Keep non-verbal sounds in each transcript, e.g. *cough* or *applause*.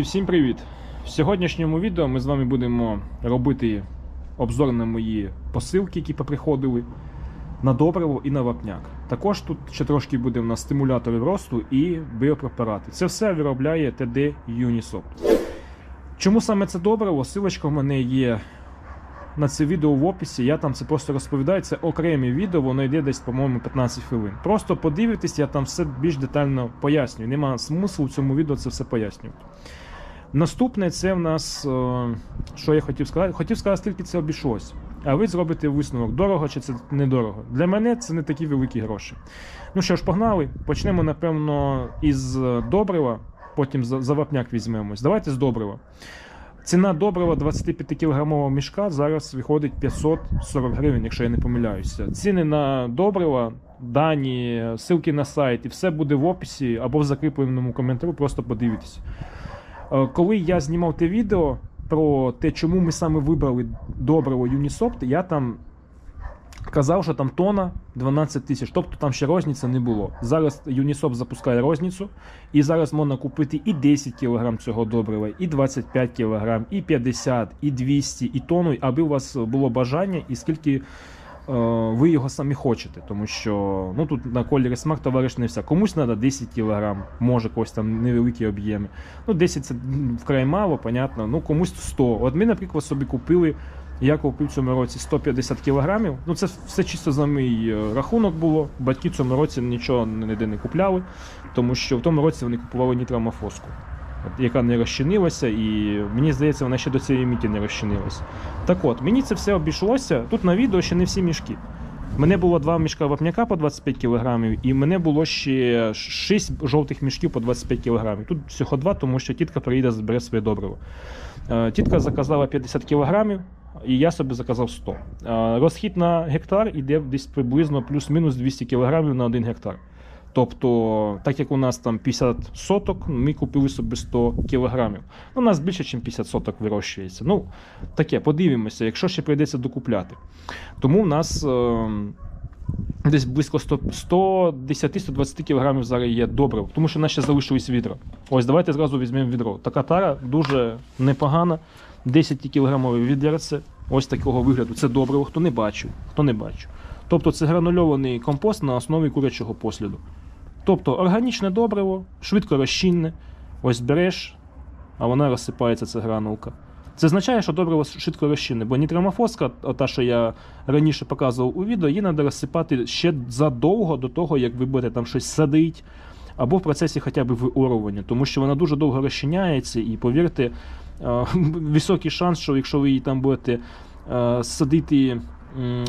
Друзі, всім привіт! В сьогоднішньому відео ми з вами будемо робити обзор на мої посилки, які поприходили, на добриво і на вапняк. Також тут ще трошки буде в нас стимуляторів росту і біопрепарати. Це все виробляє ТД Unisoft. Чому саме це добриво? Силочка в мене є на це відео в описі. Я там це просто розповідаю. Це окреме відео, воно йде десь, по-моєму, 15 хвилин. Просто подивитесь, я там все більш детально пояснюю. Нема смислу в цьому відео це все пояснювати. Наступне це в нас, е, що я хотів сказати. Хотів сказати, скільки це обійшлось. А ви зробите висновок, дорого чи це недорого. Для мене це не такі великі гроші. Ну що ж, погнали. Почнемо, напевно, із е, добрива, потім за, вапняк візьмемось. Давайте з добрива. Ціна добрива 25 кілограмового мішка зараз виходить 540 гривень, якщо я не помиляюся. Ціни на добрива, дані, ссылки на сайт і все буде в описі або в закріпленому коментарі, просто подивитесь. Е, Коли я знімав те відео про те, чому ми саме вибрали добриво Unisoft, я там казав, що там тона 12 тисяч, тобто там ще розниці не було. Зараз Unisoft запускає розницю, і зараз можна купити і 10 кг цього добрива, і 25 кг, і 50, і 200, і тонну, аби у вас було бажання, і скільки ви його самі хочете. Тому що ну, тут на кольорі смак товариш не все. Комусь треба 10 кг, може когось там невеликі об'єми. Ну, 10 це вкрай мало, понятно. Ну, комусь 100. От ми, наприклад, собі купили. Я купив в цьому році 150 кілограмів. Ну, це все чисто за мій е, рахунок було. Батьки в цьому році нічого ніде не купляли, тому що в тому році вони купували нітрамофоску, от, яка не розчинилася, і мені здається, вона ще до цієї міті не розчинилася. Так от, мені це все обійшлося. Тут на відео ще не всі мішки. Мене було два мішка вапняка по 25 кілограмів, і мене було ще 6 жовтих мішків по 25 кілограмів. Тут всього два, тому що тітка приїде забере своє добриво. Е, Тітка заказала 50 кілограмів, і я собі заказав 100. Е, Розхід на гектар іде десь приблизно плюс-мінус 200 кілограмів на 1 гектар. Тобто, так як у нас там 50 соток, ми купили собі 100 кілограмів. Ну, у нас більше, ніж 50 соток вирощується. Ну, таке, подивимося, якщо ще прийдеться докупляти. Тому в нас е, десь близько 100 110-120 кілограмів зараз є добре, тому що в нас ще залишились відра. Ось давайте зразу візьмемо відро. Така тара дуже непогана. 10 кілограмове відерце, ось такого вигляду. Це добриво, хто не бачив, хто не бачив. Тобто це гранульований компост на основі курячого посліду. Тобто органічне добриво, швидко розчинне, ось береш, а вона розсипається, ця гранулка. Це означає, що добриво швидко розчинне, бо нітрамофоска, та, що я раніше показував у відео, її треба розсипати ще задовго до того, як ви будете там щось садити, або в процесі хоча б виорування, тому що вона дуже довго розчиняється, і повірте, е, *laughs* високий шанс, що якщо ви її там будете е, садити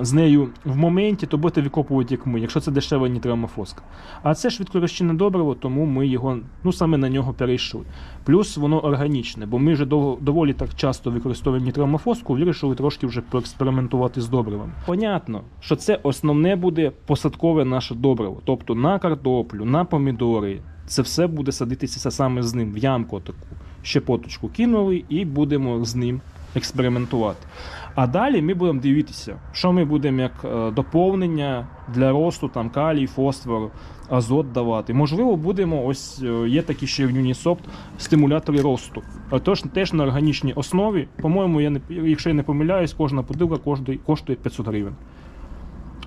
з нею в моменті, то будете викопувати як ми, якщо це дешева нітрамофоска. А це швидко розчинне добриво, тому ми його ну саме на нього перейшли. Плюс воно органічне, бо ми вже доволі так часто використовуємо нітрамофоску, вирішили трошки вже поекспериментувати з добривами. Понятно, що це основне буде посадкове наше добриво, тобто на картоплю, на помідори. Це все буде садитися саме з ним в ямку таку. Щепоточку кинули і будемо з ним експериментувати. А далі ми будемо дивитися, що ми будемо як е, доповнення для росту, там калій, фосфор, азот давати. Можливо, будемо ось е, є такі ще в Unisoft стимулятори росту. Тож теж на органічній основі. По-моєму, я не якщо я не помиляюсь, кожна коштує, коштує 500 гривень.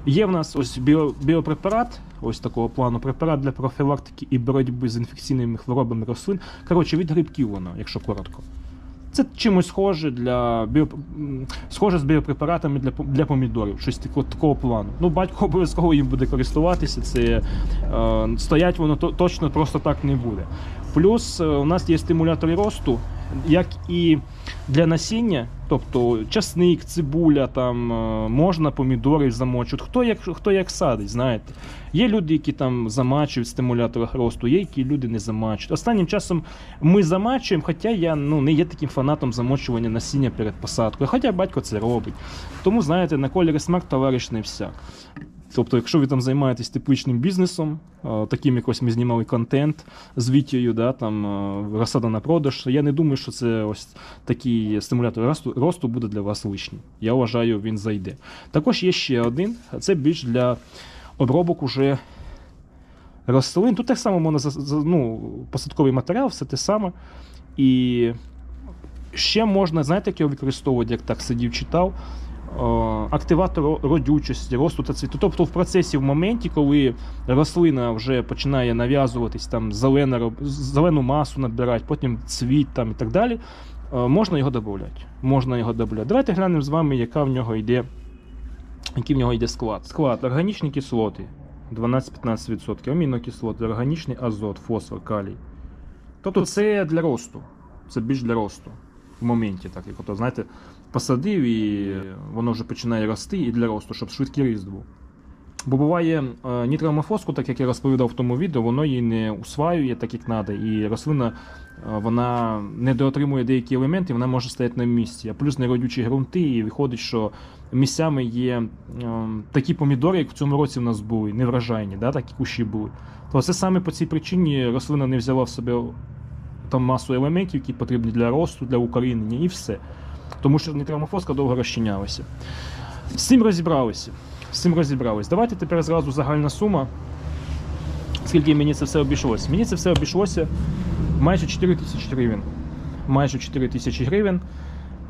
Є в нас ось біо, біопрепарат, ось такого плану препарат для профілактики і боротьби з інфекційними хворобами рослин. Коротше, від грибків воно, якщо коротко. Це чимось схоже для біо... схоже з біопрепаратами для, для помідорів, щось такого, такого плану. Ну, батько обов'язково їм буде користуватися. Це е, стоять воно то, точно просто так не буде. Плюс е, у нас є стимулятори росту, як і для насіння, тобто часник, цибуля, там е, можна помідори замочувати. Хто як, хто як садить, знаєте. Є люди, які там замачують в стимуляторах росту, є які люди не замачують. Останнім часом ми замачуємо, хоча я ну, не є таким фанатом замочування насіння перед посадкою. Хоча батько це робить. Тому, знаєте, на кольорі смак товариш не всяк. Тобто, якщо ви там займаєтесь тепличним бізнесом, е, таким якось ми знімали контент з Вітєю, да, там е, розсада на продаж, я не думаю, що це ось такий стимулятор росту, росту буде для вас лишнім. Я вважаю, він зайде. Також є ще один, це більш для обробок уже рослин. Тут так само можна ну, посадковий матеріал, все те саме. І ще можна, знаєте, як його використовувати, як так сидів, читав. О, Активатор родючості, росту та цвіту. Тобто в процесі, в моменті, коли рослина вже починає нав'язуватись, там зелена, зелену масу набирати, потім цвіт там, і так далі, е, можна його додати. Можна його додати. Давайте глянемо з вами, яка в нього йде, який в нього йде склад. Склад органічні кислоти 12-15%, амінокислоти, органічний азот, фосфор, калій. Тобто це для росту. Це більш для росту. В моменті, так як ото, знаєте, посадив і воно вже починає рости і для росту, щоб швидкий ріст був. Бо буває е, нітроамофоску, так як я розповідав в тому відео, воно її не усваює так, як треба, і рослина е, вона не доотримує деякі елементи, вона може стояти на місці. А плюс неродючі ґрунти, і виходить, що місцями є е, такі помідори, як в цьому році в нас були, неврожайні, да, такі кущі були. То це саме по цій причині рослина не взяла в себе там масу елементів, які потрібні для росту, для укорінення, і все. Тому що нітроамофоска довго розчинялася. З цим розібралися. З цим розібрались. Давайте тепер зразу загальна сума. Скільки мені це все обійшлося? Мені це все обійшлося майже 4 тисячі гривень. Майже 4 тисячі гривень.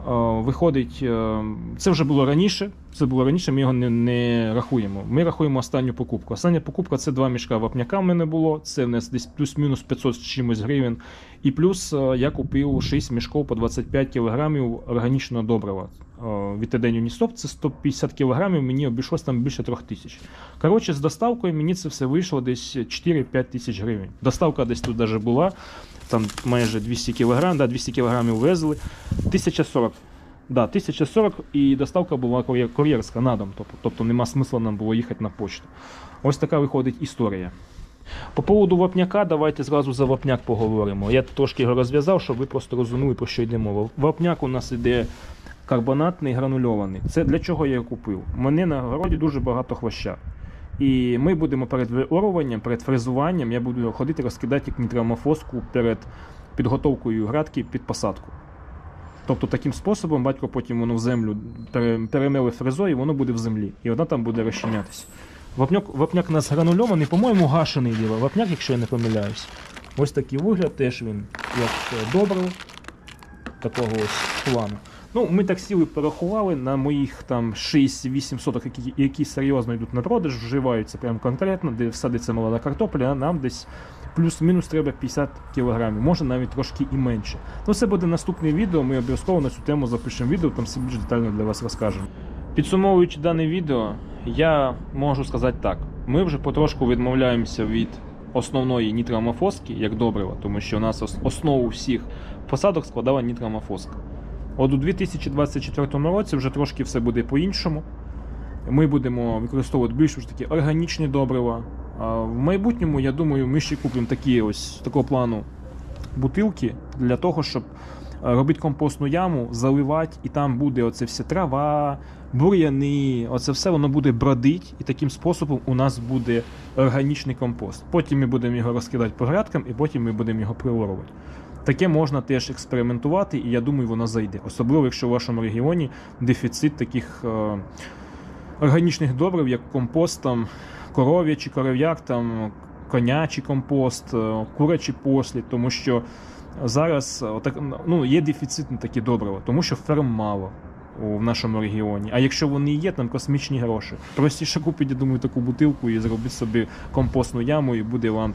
Е, Виходить, е, це вже було раніше. Це було раніше, ми його не, не рахуємо. Ми рахуємо останню покупку. Остання покупка це два мішка вапняка в мене було. Це в нас десь плюс-мінус 500 з чимось гривень. І плюс е, я купив 6 мішків по 25 кілограмів органічного добрива. Е, Від Едень Уністоп це 150 кілограмів, мені обійшлось там більше 3 тисяч. Коротше, з доставкою мені це все вийшло десь 4-5 тисяч гривень. Доставка десь тут даже була, там майже 200 кілограм, да, 200 кілограмів везли. 1040. Да, 1040 і доставка була кур'єр- кур'єрська на дом, тобто, нема смисла нам було їхати на почту. Ось така виходить історія. По поводу вапняка, давайте зразу за вапняк поговоримо. Я трошки його розв'язав, щоб ви просто розуміли, про що йде мова. Вапняк у нас іде карбонатний гранульований. Це для чого я його купив? У мене на городі дуже багато хвоща. І ми будемо перед виоруванням, перед фрезуванням, я буду ходити розкидати як нітроамофоску перед підготовкою градки під посадку. Тобто таким способом батько потім воно в землю пере- перемеле фрезою, і воно буде в землі. І вона там буде розчинятися. Вапняк, вапняк у нас гранульований, по-моєму, гашений діло. Вапняк, якщо я не помиляюсь. Ось такий вигляд, теж він як е, добрив такого ось плану. Ну, ми так сіли порахували на моїх там 6-8 соток, які, які серйозно йдуть на продаж, вживаються прям конкретно, де садиться молода картопля, а нам десь плюс-мінус треба 50 кілограмів, може навіть трошки і менше. Ну, це буде наступне відео. Ми обов'язково на цю тему запишемо відео, там все більш детально для вас розкажемо. Підсумовуючи дане відео, я можу сказати так: ми вже потрошку відмовляємося від основної нітроамофоски як добрива, тому що у нас основу всіх посадок складала нітроамофоска. От у 2024 році вже трошки все буде по-іншому. Ми будемо використовувати більш такі органічні добрива. В майбутньому, я думаю, ми ще купимо такі ось такого плану бутилки для того, щоб е, робити компостну яму, заливати, і там буде оце все трава, бур'яни, оце все воно буде бродить, і таким способом у нас буде органічний компост. Потім ми будемо його розкидати по грядкам, і потім ми будемо його приворувати. Таке можна теж експериментувати, і я думаю, воно зайде. Особливо, якщо в вашому регіоні дефіцит таких е, органічних добрив, як компост, там, коров'ячий коров'як, там, конячий компост, е, курячий послід, тому що зараз е, отак, ну, є дефіцит на такі добрива, тому що ферм мало. В нашому регіоні. А якщо вони є, там космічні гроші. Простіше купіть, я думаю, таку бутилку і зробіть собі компостну яму, і буде вам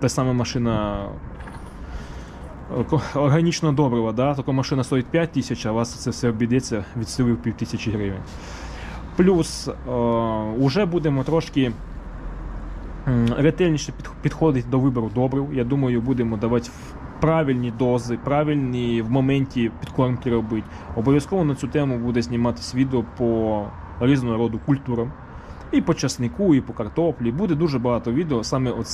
та сама машина е, органічного добрива, да? Така машина стоїть 5 тисяч, а вас це все обійдеться від сили в пів гривень. Плюс вже будемо трошки ретельніше під- підходити до вибору добрив. Я думаю, будемо давати правильні дози, правильні в моменті підкормки робити. Обов'язково на цю тему буде зніматися відео по різного роду культурам. І по часнику, і по картоплі. Буде дуже багато відео. Саме от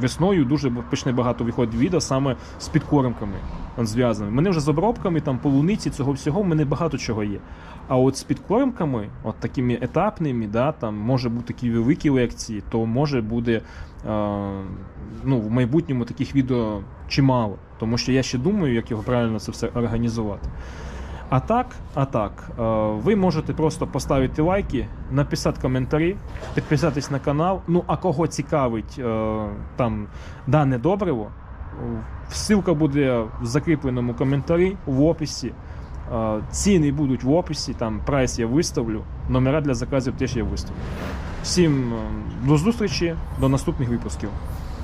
весною дуже почне багато виходить відео саме з підкормками зв'язаними. Мене вже з обробками, там полуниці, цього всього, в мене багато чого є. А от з підкормками, от такими етапними, да, там може бути такі великі лекції, то може буде е, ну, в майбутньому таких відео чимало. Тому що я ще думаю, як його правильно це все організувати. А так, а так, е, ви можете просто поставити лайки, написати коментарі, підписатись на канал. Ну, а кого цікавить е, там дане добриво, ссылка буде в закріпленому коментарі в описі. Е, Ціни будуть в описі, там прайс я виставлю, номера для заказів теж я виставлю. Всім до зустрічі, до наступних випусків.